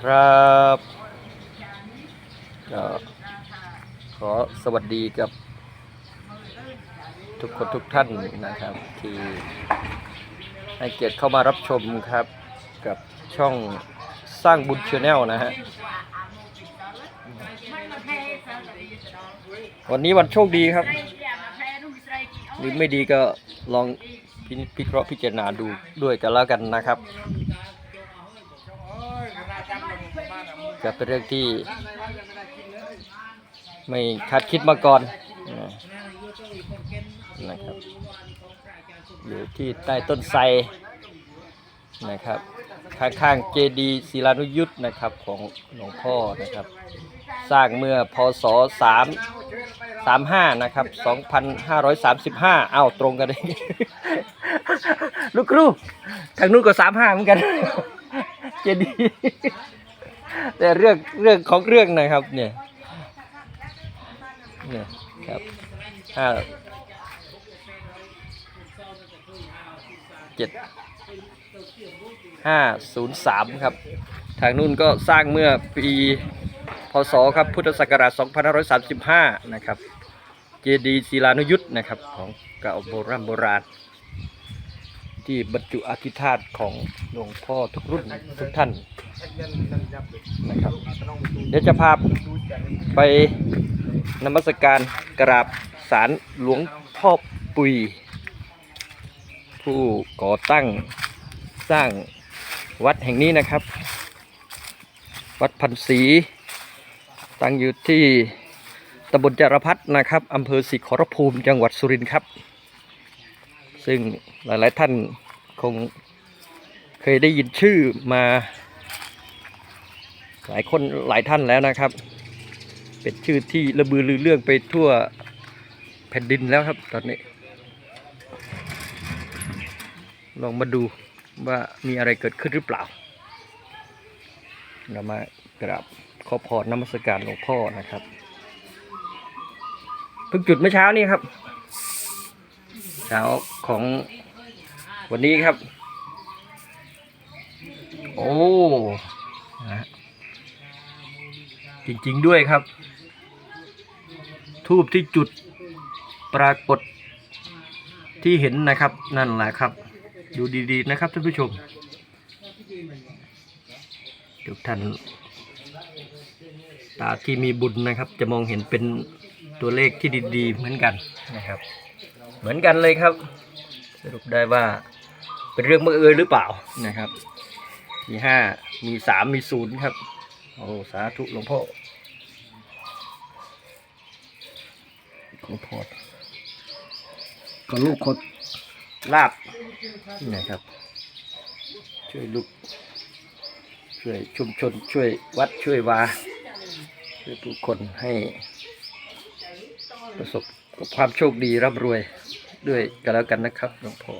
ครับก็ขอสวัสดีกับ ทุกคนทุกท่านนะครับ ที่ให้เกียรติเข้ามารับชมครับกับช่องสร้างบุญชาแนลนะฮะวันนี้วันโชคดีครับ หรือไม่ดีก็ลองพิจพิเคราะห์พิจารณาดูด้วยกันแล้วกันนะครับก็เป็นเรื่องที่ ไม่คาดคิดมาก่อนนะครับอยู่ที่ใต้ต้นไทรนะครับ ข้างๆเจดีศิลานุยุทธนะครับของหลวงพ่อนะครับ สร้างเมื่อพศ3 35นะครับ2,535อ้าวตรงกันเลย ลูกครูทางนู้นก็35เหมือนกัน เจดี แต่เรื่องเรื่องของเรื่องนะครับ เนี่ย เนี่ยครับห้าเจ็ดห้าศูนย์สามครับ ทางนู้นก็สร้างเมื่อปีพศครับพุทธศักราช 2535 นะครับ เจดีย์ศิลานุยุทธ์นะครับของเก่าโบราณโบราณ ที่บรรจุอธิธาตของหลวงพ่อทุกรุ่นทุกท่านนะครับเดี๋ยวจะพาไปนมัสการกราบสารหลวงพ่อปุย ผู้ก่อตั้งสร้างวัดแห่งนี้นะครับ วัดพันศรีตั้งอยู่ที่ ตำบลจารพัฒนะครับอำเภอศรีขอรภูมิจังหวัดสุรินทร์ครับ ซึ่งหลายๆท่านคงเคยได้ยินชื่อมา หลายคนหลายท่านแล้วนะครับ เป็นชื่อที่ระบือลือเรื่องไปทั่วแผ่นดินแล้วครับตอนนี้ ลองมาดูว่ามีอะไรเกิดขึ้นหรือเปล่าเรามากราบขอพรนมัสการหลวงพ่อนะครับ พิ่งจุดเมื่อเช้านี้ครับ เช้าของวันนี้ครับ โอ้นะจริง ๆ ด้วยครับ ทูบที่จุดปรากฏที่เห็นนะครับนั่นแหละครับ ดูดี ๆ นะครับท่านผู้ชมทุกท่าน ตาที่มีบุญนะครับ จะมองเห็นเป็นตัวเลขที่ดีๆ เหมือนกันนะครับ เหมือนกันเลยครับ สรุปได้ว่าเป็นเรื่องบังเอิญหรือเปล่านะครับ มีห้ามีสามมีศูนย์ครับโอ้สาธุหลวงพ่อหลวงพ่อก็ลูกคนลาบนะครับ ช่วยลูกช่วยชุมชนช่วยวัดช่วยวา ช่วยผู้คนให้ประสบกับความโชคดีร่ำรวยด้วยกันแล้วกันนะครับหลวงพ่อ